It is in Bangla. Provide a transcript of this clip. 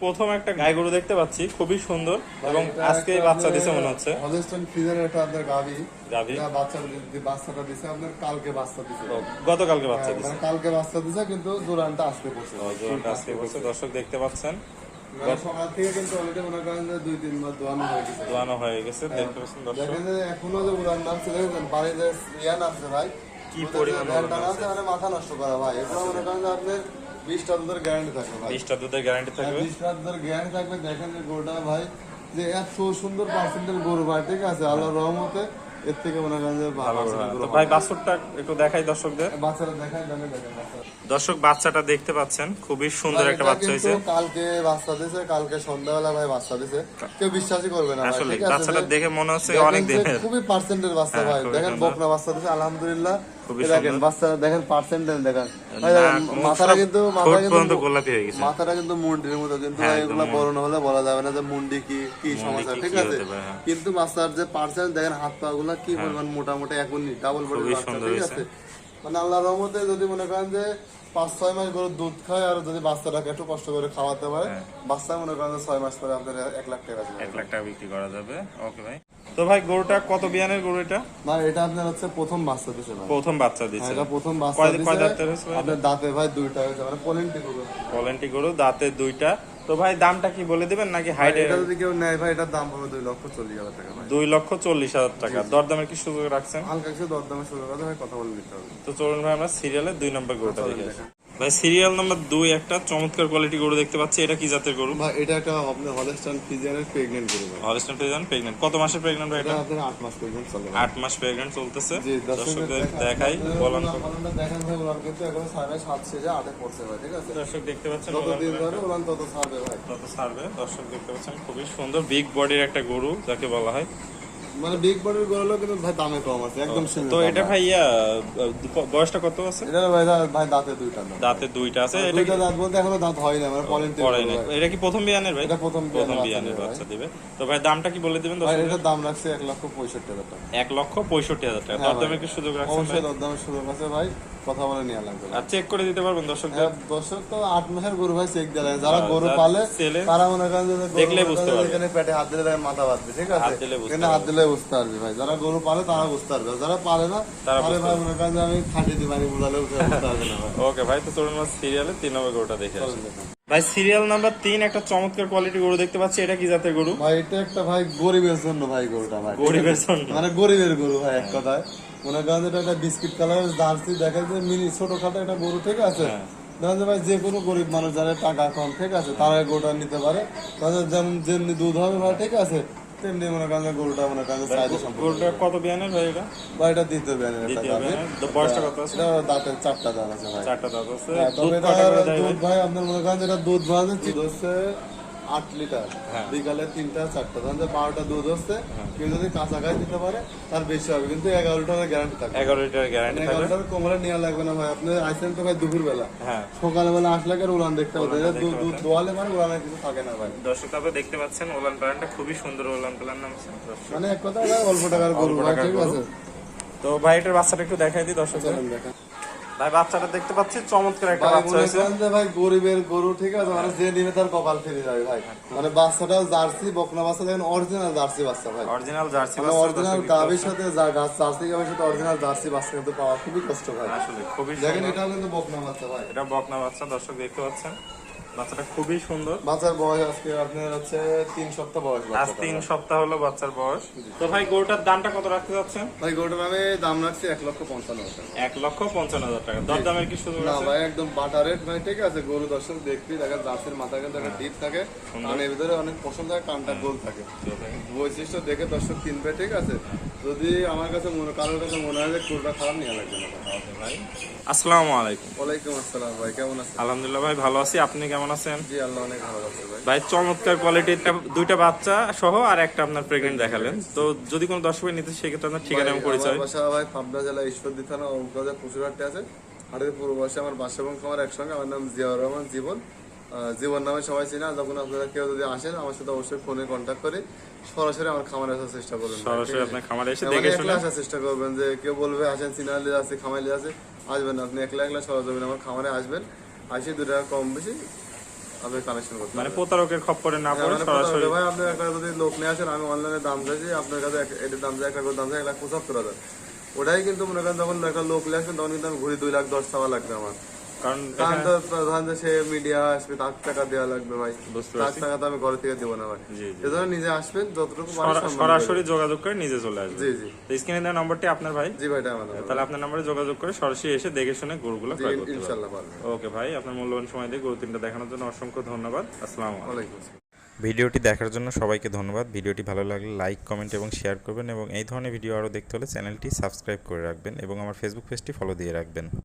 প্রথম একটা গাই গরু দেখতে পাচ্ছি খুবই সুন্দর এবং আজকে বাচ্চা দিছে মনে হচ্ছে। হলিস্টন ফ্রিজের একটা আপনার গাভী। এটা বাচ্চা বাচ্চাটা দিছে আপনার কালকে বাচ্চা দিছে। গতকালকে বাচ্চা দিছে। মানে কালকে বাচ্চা দিছে কিন্তু জোরানটা আসতে পড়ছে ও, জোরটা আজকে বলছে দর্শক দেখতে পাচ্ছেন। মানে সকাল থেকে কিন্তু অলরেডি মনে করেন যে দুই তিন মাস দোয়ানো হয়ে গেছে। দোয়ানো হয়ে গেছে দেখতে পাচ্ছেন দর্শক। দেখেন এখনও যে উড়ান নামছে দেখেন বাড়ি যে ইয়ান আছে ভাই। কি পরিমাণ মানে মাথা নষ্ট করা ভাই। এগুলো মনে করেন আপনার বিশটা দুধের গ্যারান্টি থাকবে ভাই। বিশটা দুধের গ্যারান্টি থাকবে? বিশটা দুধের গ্যারান্টি থাকবে দেখেন যে গোটা ভাই যে এত সুন্দর পার্সেন্টের গরু ভাই ঠিক আছে? আল্লাহর রহমতে এর থেকে মনে করেন যে ভালো তো ভাই। বাছুরটা একটু দেখাই দর্শকদের। দেখায় জানে দেখেন দর্শক বাচ্চাটা দেখতে পাচ্ছেন। খুবই সুন্দর একটা বাচ্চা হয়েছে। কালকে বাচ্চা দিছে কালকে সন্ধ্যাবেলা ভাই বাচ্চা দিছে। কেউ বিশ্বাসই করবে না আসলে বাচ্চাটা দেখে মনে হচ্ছে অনেক দিনের। খুবই পার্সেন্টের বাচ্চা হ্যাঁ, ভাই। দেখেন বকনা বাচ্চা দিছে আলহামদুলিল্লাহ। দেখেন। বাচ্চা দেখেন পার্সেন্টেজ দেখেন। মাথাটা কিন্তু মাথা কিন্তু গোলাপি হয়ে গেছে। মাথাটা কিন্তু মুন্ডির মতো কিন্তু হ্যাঁ, একদম বড় না হলে বলা যাবে না যে মুন্ডি কি কি সমস্যা ঠিক আছে? হ্যাঁ। কিন্তু বাচ্চার যে পার্সেন্ট দেখেন হাত পা গুলা কি পরিমাণ মোটামুটি এখনই ডাবল বডি বাচ্চা ঠিক আছে? মানে আল্লাহর রহমতে যদি মনে করেন যে পাঁচ ছয় মাস গরুর দুধ খায় আর যদি বাচ্চাটাকে একটু কষ্ট করে খাওয়াতে পারে হ্যাঁ। বাচ্চা মনে করেন যে ছয় মাস পরে আপনার এক লাখ টাকা। এক লাখ টাকা বিক্রি করা যাবে। ওকে ভাই। তো ভাই গরুটা কত বিয়ানের গরু এটা? ভাই এটা আপনার হচ্ছে প্রথম বাচ্চা দিছে ভাই। প্রথম বাচ্চা দিচ্ছে হ্যাঁ, এটা প্রথম বাচ্চা দিছে কয় দাঁতের হয়েছে আপনার দাঁতে ভাই দুইটা হয়েছে মানে পোলেন্টি গরু। পলেন্টি গরু দাঁতে দুইটা। তো ভাই দামটা কি বলে দিবেন নাকি হাইট এটা যদি কেউ নেয় ভাই এটার দাম হবে দুই লক্ষ চল্লিশ হাজার টাকা ভাই। দুই লক্ষ চল্লিশ হাজার টাকা। দরদামের কি সুযোগ রাখছেন? হালকা কিছু দরদামের সুযোগ আছে ভাই কথা বলে নিতে হবে। তো চলুন ভাই আমরা সিরিয়ালে দুই নম্বর গরুটা দেখে। ভাই সিরিয়াল নাম্বার দুই একটা চমৎকার কোয়ালিটি গরু দেখতে পাচ্ছি। এটা কি জাতের গরু? ভাই এটা একটা আপনার হলেস্টান ফিজিয়ানের প্রেগনেন্ট গরু ভাই। হলস্টাইন ফ্রিজিয়ান প্রেগনেন্ট কত মাসের প্রেগনেন্ট ভাই এটা আপনার আট মাস প্রেগনেন্ট চলে ভাই। আট মাস প্রেগনেন্ট চলতেছে। জি দর্শকদের দেখাই বলেন তো। ফলনটা দেখেন ভাই ওনার কিন্তু এখন সাড়ে সাত শেষে আটে পড়ছে ভাই ঠিক আছে? দর্শক দেখতে পাচ্ছেন যত দিন ধরে ওনার তত ছাড়বে ভাই। তত ছাড়বে দর্শক দেখতে পাচ্ছেন খুবই সুন্দর বিগ বডির একটা গরু যাকে বলা হয়। মানে বিগ বডির গরু কিন্তু ভাই দামে কম আছে একদম সীমিত তো এটা ভাই। ভাই বয়সটা কত আছে? এটা ভাই ভাই দাঁতে দুইটা দাম দাঁতে দুইটা আছে এটা দুইটা দাঁত বলতে এখনও দাঁত হয় না মানে পলেন্টি পরে নাই। এটা কি প্রথম বিয়ানের ভাই? এটা প্রথম প্রথম বিয়ানের বিয়ানের বাচ্চা বাচ্চা দিবে। তো ভাই দামটা কি বলে দিবেন ভাই দর্শক দাম রাখছে এক লক্ষ পঁয়ষট্টি হাজার টাকা। এক লক্ষ পঁয়ষট্টি হাজার টাকা। হ্যাঁ দরদামে কি সুযোগ রাখছেন অবশ্যই দরদামের সুযোগ আছে ভাই। কথা বলে নিয়ে লাগবে আর চেক করে দিতে পারবেন দর্শকদের। হ্যাঁ, দর্শক তো আট মাসের গরু ভাই চেক দেয় যারা গরু পালে তারা মনে করেন গরু বুঝতে পারবে। এখানে পেটে হাত দিলে মাথা বাঁধবে ঠিক আছে? হাত দিলে হাত দিলে বুঝতে পারবে ভাই। যারা গরু পালে তারা বুঝতে পারবে। যারা পালে না তারা ভাই মনে করেন আমি খাটি মানে বুঝতে পারবে না ওকে ভাই তো চলুন আমার সিরিয়ালে তিন নম্বর গরুটা দেখে আসি। ভাই সিরিয়াল নাম্বার তিন একটা চমৎকার কোয়ালিটি গরু দেখতে পাচ্ছি। এটা কি জাতের গরু? ভাই এটা একটা ভাই গরিবের জন্য ভাই গরুটা ভাই। গরিবের জন্য। মানে গরিবের গরু ভাই এক কথায়। মনে করেন এটা একটা বিস্কিট কালারের জার্সি দেখা যায় মিনি ছোটখাটো একটা গরু ঠিক আছে? হ্যাঁ। ভাই যে কোনো গরিব মানুষ যারা টাকা কম ঠিক আছে তারা গরুটা নিতে পারে। তাদের যেমন যেমনি দুধ হবে ভাই ঠিক আছে? তেমনি মনে করেন যে গরুটা মনে করেন যে গরুটা কত বিয়ানের ভাই এটা? বা এটা একটা গাভী। বয়সটা কত আছে? এটা দাঁতের চারটা দাঁত আছে ভাই। চারটা দাঁত আছে। হ্যাঁ, দুধ তবে ভাই? দুধ ভাই? আপনার মনে করেন যেটা দুধ ভাজে দুধ হচ্ছে আট লিটার। হ্যাঁ। বিকালে তিনটা চারটা। ধরেন বারোটা দুধ হচ্ছে কেউ যদি কাঁচা গায়ে দিতে পারে তার বেশি হবে। কিন্তু এগারো লিটারের গ্যারান্টি থাকবে এগারো লিটার গ্যারান্টি এগারো লিটার কমলে নেওয়া লাগবে না ভাই। আপনি আইসেন তো ভাই দুপুর বেলা হ্যাঁ। সকালবেলা আসলে আর উড়ান দেখতে হবে? দুধ দুধ দোয়ালে মানে উড়ানের কিছু থাকে না ভাই। দর্শক আপনারা দেখতে পাচ্ছেন ওলান প্যান্টটা খুবই সুন্দর ওলান প্ল্যান নাম আছে। মানে এক কথা ভাই অল্প টাকার গরু ঠিক আছে। তো ভাই এটার বাচ্চাটা একটু দেখাই দিই দর্শক দেখেন। ভাই বাচ্চাটা দেখতে পাচ্ছি চমৎকার একটা বাচ্চা হয়েছে। ভাই গরিবের গরু ঠিক আছে? মানে যে নিবে তার কপাল ফিরে যাবে ভাই। মানে বাচ্চাটা জার্সি বকনা বাচ্চা দেখেন অরিজিনাল জার্সি বাচ্চা ভাই। অরিজিনাল জার্সি মানে বাচ্চা অরিজিনাল দর্শক সাথে যা- গা- জার্সি গাবের সাথে অরিজিনাল জার্সি বাচ্চা কিন্তু পাওয়া খুবই কষ্ট ভাই। আসলে খুবই দেখেন। এটাও কিন্তু বকনা বাচ্চা ভাই। এটা বকনা বাচ্চা দর্শক দেখতে পাচ্ছেন। বাচ্চাটা খুবই সুন্দর। বাচ্চার বয়স আজকে আপনার হচ্ছে তিন সপ্তাহ বয়স আজ তিন সপ্তাহ হলো বাচ্চার বয়স। তো ভাই গরুটার দামটা কত রাখতে যাচ্ছেন? ভাই গরুটার আমি দাম রাখছি এক লক্ষ পঞ্চান্ন হাজার। এক লক্ষ পঞ্চান্ন হাজার টাকা। দরদামের কি সুযোগ না ভাই একদম বাটার রেট ভাই ঠিক আছে। গরু দর্শক দেখবি দেখেন জার্সির মাথা কিন্তু একটা ডিপ থাকে। এর ভিতরে অনেক পছন্দ থাকে কানটা গোল থাকে। বৈশিষ্ট্য দেখে দর্শক কিনবে ঠিক আছে। যদি আমার কাছে মনে কারোর কাছে মনে হয় যে গরুটা খারাপ নিয়ে লাগবে না ভাই। আসসালামু আলাইকুম। ওয়ালাইকুম আসসালাম ভাই কেমন আছেন? আলহামদুলিল্লাহ ভাই ভালো আছি। আপনি কেমন আছেন? জি আল্লাহ অনেক ভালো আছে ভাই। ভাই চমৎকার কোয়ালিটির দুইটা বাচ্চা সহ আর একটা আপনার প্রেগনেন্ট দেখালেন। তো যদি কোনো দর্শক ভাই নিতে সেক্ষেত্রে আপনার ঠিকানা এবং পরিচয়। বাসা ভাই পাবনা জেলা ঈশ্বরদী থানা অঙ্কাজা পুকুরহাটে আছে। হাটের পূর্ব পাশে আমার বাসা এবং খামার একসঙ্গে। আমার নাম জিয়াউর রহমান জীবন। জীবন নামে সবাই চিনা। যখন আপনারা কেউ যদি আসেন আমার সাথে অবশ্যই ফোনে কন্ট্যাক্ট করে সরাসরি আমার খামারে আসার চেষ্টা করবেন সরাসরি আপনার খামারে এসে দেখে শুনে। আসার চেষ্টা করবেন যে কেউ বলবে আসেন সিনালি আছে খামাইলে আছে আসবেন আপনি একলা একলা সরজমিন আমার খামারে আসবেন। আসি দু টাকা কম বেশি। আপনি কানেকশন করতে মানে প্রতারকের খপ্পরে না হ্যাঁ, পড়ে মানে সরাসরি। ভাই আপনি একটা যদি লোক নিয়ে আসেন আমি অনলাইনে দাম চাইছি আপনার কাছে এটার দাম চাই একটা করে দাম চাই এক লাখ পঁচাত্তর হাজার। ওটাই কিন্তু মনে করেন যখন একটা লোক নিয়ে আসবেন তখন কিন্তু আমি ঘুরি দুই লাখ দশ টাকা লাগবে আমার কারণ কারণ তো প্রধান সে মিডিয়া আসবে তার টাকা দেওয়া লাগবে ভাই। বুঝতে তার টাকা তো আমি ঘর থেকে দেবো না ভাই। জি, জি। এজন্য নিজে আসবেন যতটুকু সরাসরি যোগাযোগ করে নিজে চলে আসবে জি জি। তো স্ক্রিনে দেওয়া নম্বরটি আপনার ভাই? জি ভাই আমার তাহলে আপনার নাম্বারে যোগাযোগ করে সরাসরি এসে দেখে শুনে গরুগুলো ক্রয় করতে ওকে ভাই আপনার মূল্যবান সময় দিয়ে গরু তিনটা দেখানোর জন্য অসংখ্য ধন্যবাদ। আসসালামু আলাইকুম। ভিডিওটি দেখার জন্য সবাইকে ধন্যবাদ। ভিডিওটি ভালো লাগলে লাইক কমেন্ট এবং শেয়ার করবেন এবং এই ধরনের ভিডিও আরও দেখতে হলে চ্যানেলটি সাবস্ক্রাইব করে রাখবেন এবং আমার ফেসবুক পেজটি ফলো দিয়ে রাখবেন।